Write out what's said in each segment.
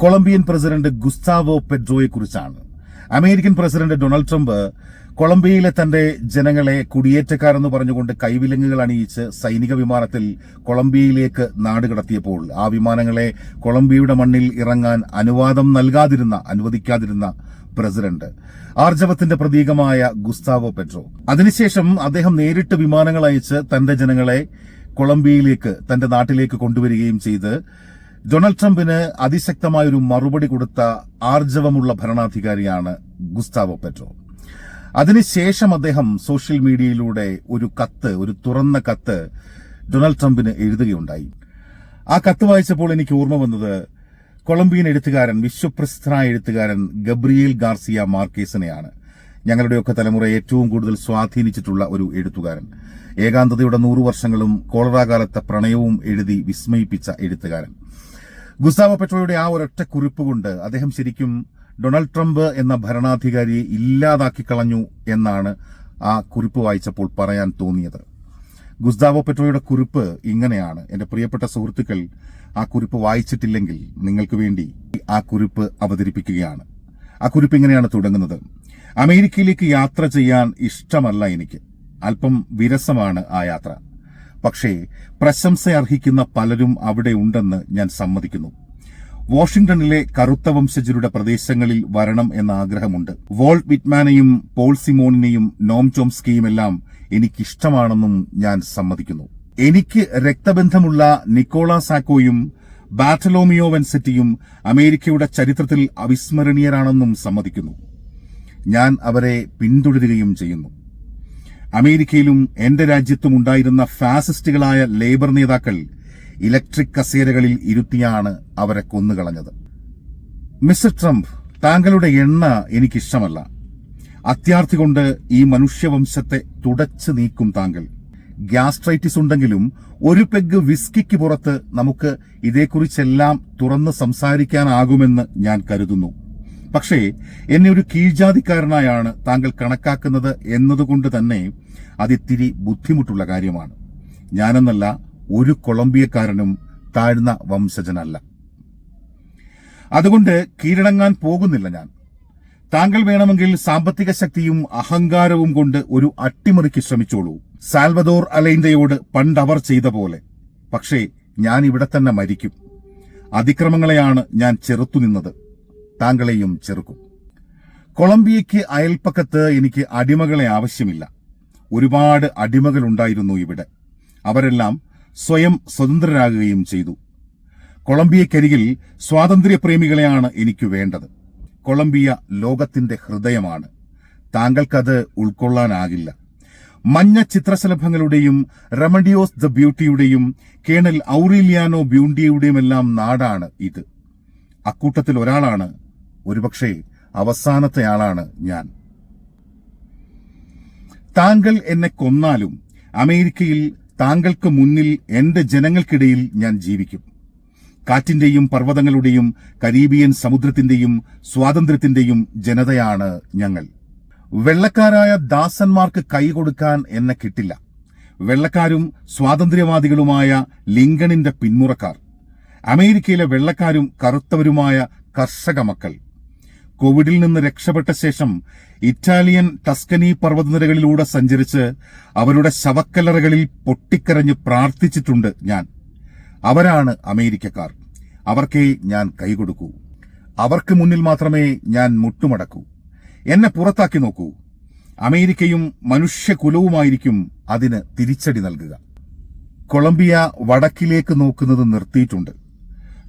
Colombian president Gustavo പെഡ്രോയെ കുറിച്ചാണ് അമേരിക്കൻ പ്രസിഡന്റ് ഡൊണാൾഡ് ട്രംപ് കൊളംബിയയിലെ തന്റെ ജനങ്ങളെ കുടിയേറ്റക്കാരെന്ന് പറഞ്ഞുകൊണ്ട് കൈവിലങ്ങുകൾ അണിയിച്ച് സൈനിക വിമാനത്തിൽ കൊളംബിയയിലേക്ക് നാടുകടത്തിയപ്പോൾ ആ വിമാനങ്ങളെ കൊളംബിയയുടെ മണ്ണിൽ ഇറങ്ങാൻ അനുവാദം നൽകാതിരുന്ന അനുവദിക്കാതിരുന്ന പ്രസിഡന്റ് ആർജവത്തിന്റെ പ്രതീകമായ ഗുസ്താവോ പെട്രോ അതിനുശേഷം അദ്ദേഹം നേരിട്ട് വിമാനങ്ങൾ അയച്ച് തന്റെ ജനങ്ങളെ കൊളംബിയയിലേക്ക് തന്റെ നാട്ടിലേക്ക് കൊണ്ടുവരികയും ചെയ്ത് ഡൊണാൾഡ് ട്രംപിന് അതിശക്തമായ ഒരു മറുപടി കൊടുത്ത ആർജവമുള്ള ഭരണാധികാരിയാണ് ഗുസ്താവോ പെട്രോ. അതിനുശേഷം അദ്ദേഹം സോഷ്യൽ മീഡിയയിലൂടെ ഒരു കത്ത് ഒരു തുറന്ന കത്ത് ഡൊണാൾഡ് ട്രംപിന് എഴുതുകയുണ്ടായി. ആ കത്ത് വായിച്ചപ്പോൾ എനിക്ക് ഓർമ്മ വന്നത് കൊളംബിയൻ എഴുത്തുകാരൻ വിശ്വപ്രസിദ്ധനായ എഴുത്തുകാരൻ ഗബ്രിയേൽ ഗാർസിയ മാർക്കേസിനെയാണ്. ഞങ്ങളുടെയൊക്കെ തലമുറ ഏറ്റവും കൂടുതൽ സ്വാധീനിച്ചിട്ടുള്ള ഒരു എഴുത്തുകാരൻ. ഏകാന്തതയുടെ നൂറു വർഷങ്ങളും കോളറാകാലത്തെ പ്രണയവും എഴുതി വിസ്മയിപ്പിച്ച എഴുത്തുകാരൻ. ഗുസ്താവോ പെട്രോയുടെ ആ ഒരൊറ്റ കുറിപ്പ് കൊണ്ട് അദ്ദേഹം ശരിക്കും ഡൊണാൾഡ് ട്രംപ് എന്ന ഭരണാധികാരിയെ ഇല്ലാതാക്കി കളഞ്ഞു എന്നാണ് ആ കുറിപ്പ് വായിച്ചപ്പോൾ പറയാൻ തോന്നിയത്. ഗുസ്താവോ പെട്രോയുടെ കുറിപ്പ് ഇങ്ങനെയാണ്. എന്റെ പ്രിയപ്പെട്ട സുഹൃത്തുക്കൾ ആ കുറിപ്പ് വായിച്ചിട്ടില്ലെങ്കിൽ നിങ്ങൾക്ക് വേണ്ടി ആ കുറിപ്പ് അവതരിപ്പിക്കുകയാണ്. ആ കുറിപ്പ് ഇങ്ങനെയാണ് തുടങ്ങുന്നത്. അമേരിക്കയിലേക്ക് യാത്ര ചെയ്യാൻ ഇഷ്ടമല്ല എനിക്ക്. അല്പം വിരസമാണ് ആ യാത്ര. പക്ഷേ പ്രശംസ അർഹിക്കുന്ന പലരും അവിടെ ഉണ്ടെന്ന് ഞാൻ സമ്മതിക്കുന്നു. വാഷിംഗ്ടണിലെ കറുത്ത വംശജരുടെ പ്രദേശങ്ങളിൽ വരണം എന്ന ആഗ്രഹമുണ്ട്. വോൾട്ട് വിറ്റ്മാനെയും പോൾ സിമോണിനെയും നോം ചോംസ്കിയും എല്ലാം എനിക്കിഷ്ടമാണെന്നും ഞാൻ സമ്മതിക്കുന്നു. എനിക്ക് രക്തബന്ധമുള്ള നിക്കോള സാക്കോയും ബാറ്റലോമിയോ വെൻസെറ്റിയും അമേരിക്കയുടെ ചരിത്രത്തിൽ അവിസ്മരണീയരാണെന്നും സമ്മതിക്കുന്നു. ഞാൻ അവരെ പിന്തുടരുകയും ചെയ്യുന്നു. അമേരിക്കയിലും എന്റെ രാജ്യത്തും ഉണ്ടായിരുന്ന ഫാസിസ്റ്റുകളായ ലേബർ നേതാക്കൾ ഇലക്ട്രിക് കസേരകളിൽ ഇരുത്തിയാണ് അവരെ കൊന്നുകളഞ്ഞത്. മിസ്റ്റർ ട്രംപ് താങ്കളുടെ എണ്ണ എനിക്കിഷ്ടമല്ല. അത്യാർത്ഥി കൊണ്ട് ഈ മനുഷ്യവംശത്തെ തുടച്ചു നീക്കും താങ്കൾ. ഗ്യാസ്ട്രൈറ്റിസ് ഉണ്ടെങ്കിലും ഒരു പെഗ് വിസ്കിക്ക് പുറത്ത് നമുക്ക് ഇതേക്കുറിച്ചെല്ലാം തുറന്ന് സംസാരിക്കാനാകുമെന്ന് ഞാൻ കരുതുന്നു. പക്ഷേ എന്നെ ഒരു കീഴ്ജാതിക്കാരനായാണ് താങ്കൾ കണക്കാക്കുന്നത് എന്നതുകൊണ്ട് തന്നെ അതിത്തിരി ബുദ്ധിമുട്ടുള്ള കാര്യമാണ്. ഞാനെന്നല്ല ഒരു കൊളംബിയക്കാരനും താഴ്ന്ന വംശജനല്ല. അതുകൊണ്ട് കീഴടങ്ങാൻ പോകുന്നില്ല ഞാൻ. താങ്കൾ വേണമെങ്കിൽ സാമ്പത്തിക ശക്തിയും അഹങ്കാരവും കൊണ്ട് ഒരു അട്ടിമറിക്ക് ശ്രമിച്ചോളൂ. സാൽവദോർ അലൈൻഡയോട് അവർ ചെയ്ത പോലെ. പക്ഷേ ഞാൻ ഇവിടെ തന്നെ മരിക്കും. അതിക്രമങ്ങളെയാണ് ഞാൻ ചെറുത്തുനിന്നത് താങ്കളെയും ചെറുക്കും. കൊളംബിയയ്ക്ക് അയൽപ്പക്കത്ത് എനിക്ക് അടിമകളെ ആവശ്യമില്ല. ഒരുപാട് അടിമകളുണ്ടായിരുന്നു ഇവിടെ. അവരെല്ലാം സ്വയം സ്വതന്ത്രരാകുകയും ചെയ്തു. കൊളംബിയക്കരികിൽ സ്വാതന്ത്ര്യപ്രേമികളെയാണ് എനിക്ക് വേണ്ടത്. കൊളംബിയ ലോകത്തിന്റെ ഹൃദയമാണ്. താങ്കൾക്കത് ഉൾക്കൊള്ളാനാകില്ല. മഞ്ഞ ചിത്രശലഭങ്ങളുടെയും റെമഡിയോസ് ദ ബ്യൂട്ടിയുടെയും കേണൽ ഔറീലിയാനോ ബ്യൂണ്ടിയുടെയുമെല്ലാം നാടാണ് ഇത്. അക്കൂട്ടത്തിൽ ഒരാളാണ് ഒരുപക്ഷെ അവസാനത്തെ ആളാണ് ഞാൻ. താങ്കൾ എന്നെ കൊന്നാലും അമേരിക്കയിൽ താങ്കൾക്ക് മുന്നിൽ എന്റെ ജനങ്ങൾക്കിടയിൽ ഞാൻ ജീവിക്കും. കാറ്റിന്റെയും പർവതങ്ങളുടെയും കരീബിയൻ സമുദ്രത്തിന്റെയും സ്വാതന്ത്ര്യത്തിന്റെയും ജനതയാണ് ഞങ്ങൾ. വെള്ളക്കാരായ ദാസന്മാർക്ക് കൈ കൊടുക്കാൻ എന്നെ കിട്ടില്ല. വെള്ളക്കാരും സ്വാതന്ത്ര്യവാദികളുമായ ലിങ്കണിന്റെ പിന്മുറക്കാർ. അമേരിക്കയിലെ വെള്ളക്കാരും കറുത്തവരുമായ കർഷക മക്കൾ. കോവിഡിൽ നിന്ന് രക്ഷപ്പെട്ട ശേഷം ഇറ്റാലിയൻ ടസ്കനി പർവതനിരകളിലൂടെ സഞ്ചരിച്ച് അവരുടെ ശവക്കല്ലറകളിൽ പൊട്ടിക്കരഞ്ഞ് പ്രാർത്ഥിച്ചിട്ടുണ്ട് ഞാൻ. അവരാണ് അമേരിക്കക്കാർ. അവർക്കേ ഞാൻ കൈകൊടുക്കൂ. അവർക്ക് മുന്നിൽ മാത്രമേ ഞാൻ മുട്ടുമടക്കൂ. എന്നെ പുറത്താക്കി നോക്കൂ. അമേരിക്കയും മനുഷ്യകുലവുമായിരിക്കും അതിന് തിരിച്ചടി നൽകുക. കൊളംബിയ വടക്കിലേക്ക് നോക്കുന്നത് നിർത്തിയിട്ടുണ്ട്.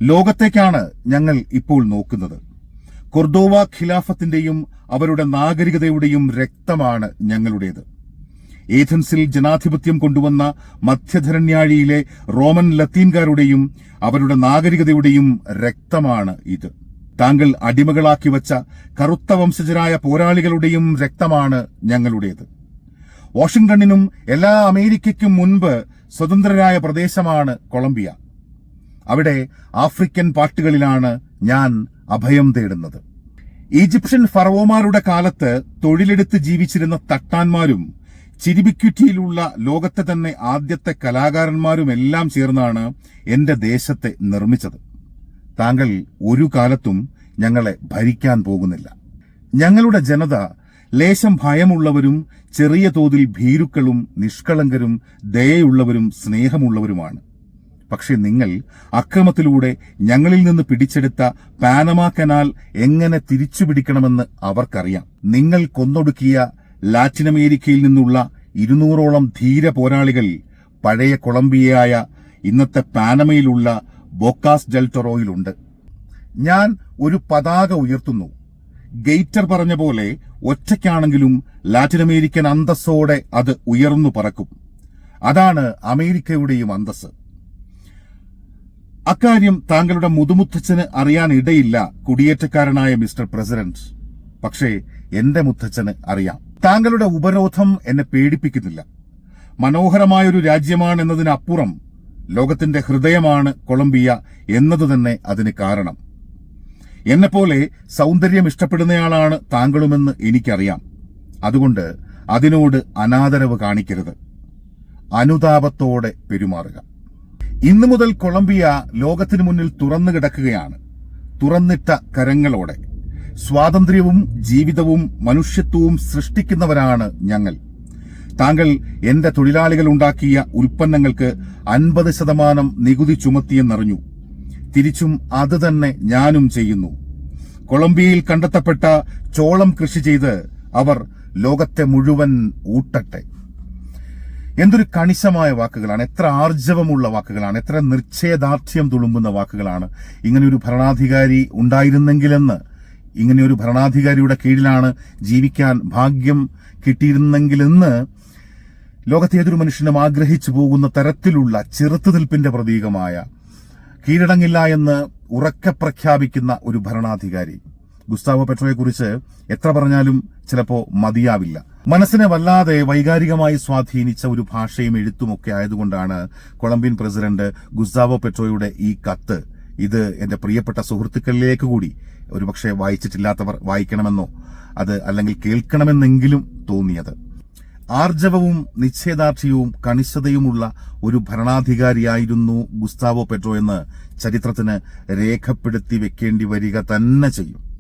ലോകത്തേക്കാണ് ഞങ്ങൾ ഇപ്പോൾ നോക്കുന്നത്. കൊർദോവ ഖിലാഫത്തിന്റെയും അവരുടെ നാഗരികതയുടെയും രക്തമാണ് ഞങ്ങളുടേത്. ഏഥൻസിൽ ജനാധിപത്യം കൊണ്ടുവന്ന മധ്യധരണ്യാഴിയിലെ റോമൻ ലത്തീൻകാരുടെയും അവരുടെ നാഗരികതയുടെയും രക്തമാണ് ഇത്. താങ്കൾ അടിമകളാക്കി വച്ച കറുത്ത വംശജരായ പോരാളികളുടെയും രക്തമാണ് ഞങ്ങളുടേത്. വാഷിംഗ്ടണിനും എല്ലാ അമേരിക്കയ്ക്കും മുൻപ് സ്വതന്ത്രരായ പ്രദേശമാണ് കൊളംബിയ. അവിടെ ആഫ്രിക്കൻ പാട്ടുകളിലാണ് ഞാൻ അഭയം തേടുന്നത്. ഈജിപ്ഷ്യൻ ഫറവോമാരുടെ കാലത്ത് തൊഴിലെടുത്ത് ജീവിച്ചിരുന്ന തട്ടാന്മാരും ചിരിബിക്യുറ്റിയിലുള്ള ലോകത്തെ തന്നെ ആദ്യത്തെ കലാകാരന്മാരുമെല്ലാം ചേർന്നാണ് എന്റെ ദേശത്തെ നിർമ്മിച്ചത്. താങ്കൾ ഒരു കാലത്തും ഞങ്ങളെ ഭരിക്കാൻ പോകുന്നില്ല. ഞങ്ങളുടെ ജനത ലേശം ഭയമുള്ളവരും ചെറിയ തോതിൽ ഭീരുക്കളും നിഷ്കളങ്കരും ദയയുള്ളവരും സ്നേഹമുള്ളവരുമാണ്. പക്ഷെ നിങ്ങൾ അക്രമത്തിലൂടെ ഞങ്ങളിൽ നിന്ന് പിടിച്ചെടുത്ത പാനമ കനാൽ എങ്ങനെ തിരിച്ചുപിടിക്കണമെന്ന് അവർക്കറിയാം. നിങ്ങൾ കൊന്നൊടുക്കിയ ലാറ്റിനമേരിക്കയിൽ നിന്നുള്ള ഇരുന്നൂറോളം ധീര പോരാളികൾ പഴയ കൊളംബിയയായ ഇന്നത്തെ പാനമയിലുള്ള ബോക്കാസ് ഡെൽറ്ററോയിലുണ്ട് ഞാൻ ഒരു പതാക ഉയർത്തുന്നു. ഗെയ്റ്റർ പറഞ്ഞ പോലെ ഒറ്റയ്ക്കാണെങ്കിലും ലാറ്റിൻ അമേരിക്കൻ അന്തസ്സോടെ അത് ഉയർന്നു പറക്കും. അതാണ് അമേരിക്കയുടെയും അന്തസ് അക്കാര്യം താങ്കളുടെ മുതുമുത്തച്ഛന് അറിയാനിടയില്ല കുടിയേറ്റക്കാരനായ മിസ്റ്റർ പ്രസിഡന്റ്. പക്ഷേ എന്റെ മുത്തച്ഛന് അറിയാം. താങ്കളുടെ ഉപരോധം എന്നെ പേടിപ്പിക്കുന്നില്ല. മനോഹരമായൊരു രാജ്യമാണെന്നതിനപ്പുറം ലോകത്തിന്റെ ഹൃദയമാണ് കൊളംബിയ എന്നത് തന്നെ അതിന് കാരണം. എന്നെപ്പോലെ സൗന്ദര്യം ഇഷ്ടപ്പെടുന്നയാളാണ് താങ്കളുമെന്ന് എനിക്കറിയാം. അതുകൊണ്ട് അതിനോട് അനാദരവ് കാണിക്കരുത്. അനുതാപത്തോടെ പെരുമാറുക. ഇന്നു മുതൽ കൊളംബിയ ലോകത്തിനു മുന്നിൽ തുറന്നു കിടക്കുകയാണ്. തുറന്നിട്ട കരങ്ങളോടെ. സ്വാതന്ത്ര്യവും ജീവിതവും മനുഷ്യത്വവും സൃഷ്ടിക്കുന്നവരാണ് ഞങ്ങൾ. താങ്കൾ എന്റെ തൊഴിലാളികൾ ഉണ്ടാക്കിയ ഉൽപ്പന്നങ്ങൾക്ക് അൻപത് ശതമാനം നികുതി ചുമത്തിയെന്നറിഞ്ഞു. തിരിച്ചും അത് തന്നെ ഞാനും ചെയ്യുന്നു. കൊളംബിയയിൽ കണ്ടെത്തപ്പെട്ട ചോളം കൃഷി ചെയ്ത് അവർ ലോകത്തെ മുഴുവൻ ഊട്ടട്ടെ. എന്തൊരു കണിശമായ വാക്കുകളാണ്. എത്ര ആർജവമുള്ള വാക്കുകളാണ്. എത്ര നിർച്ഛയദാർഢ്യം തുളുമ്പുന്ന വാക്കുകളാണ്. ഇങ്ങനെയൊരു ഭരണാധികാരി ഉണ്ടായിരുന്നെങ്കിലെന്ന് ഇങ്ങനെയൊരു ഭരണാധികാരിയുടെ കീഴിലാണ് ജീവിക്കാൻ ഭാഗ്യം കിട്ടിയിരുന്നെങ്കിലെന്ന് ലോകത്തെ ഏതൊരു മനുഷ്യനും ആഗ്രഹിച്ചു പോകുന്ന തരത്തിലുള്ള ചെറുത്തുനിൽപ്പിന്റെ പ്രതീകമായ കീഴടങ്ങില്ല എന്ന് ഉറക്കെ പ്രഖ്യാപിക്കുന്ന ഒരു ഭരണാധികാരി. ഗുസ്താവോ പെട്രോയെ കുറിച്ച് എത്ര പറഞ്ഞാലും ചിലപ്പോ മതിയാവില്ല. മനസ്സിനെ വല്ലാതെ വൈകാരികമായി സ്വാധീനിച്ച ഒരു ഭാഷയും എഴുത്തുമൊക്കെ ആയതുകൊണ്ടാണ് കൊളംബിയൻ പ്രസിഡന്റ് ഗുസ്താവോ പെട്രോയുടെ ഈ കത്ത്. ഇത് എന്റെ പ്രിയപ്പെട്ട സുഹൃത്തുക്കളിലേക്ക് കൂടി ഒരുപക്ഷെ വായിച്ചിട്ടില്ലാത്തവർ വായിക്കണമെന്നോ അത് അല്ലെങ്കിൽ കേൾക്കണമെന്നെങ്കിലും തോന്നിയത്. ആർജവവും നിശ്ചയദാർഢ്യവും കണിശതയുമുള്ള ഒരു ഭരണാധികാരിയായിരുന്നു ഗുസ്താവോ പെട്രോ എന്ന് ചരിത്രത്തിന് രേഖപ്പെടുത്തി വെക്കേണ്ടി വരിക തന്നെ ചെയ്യും.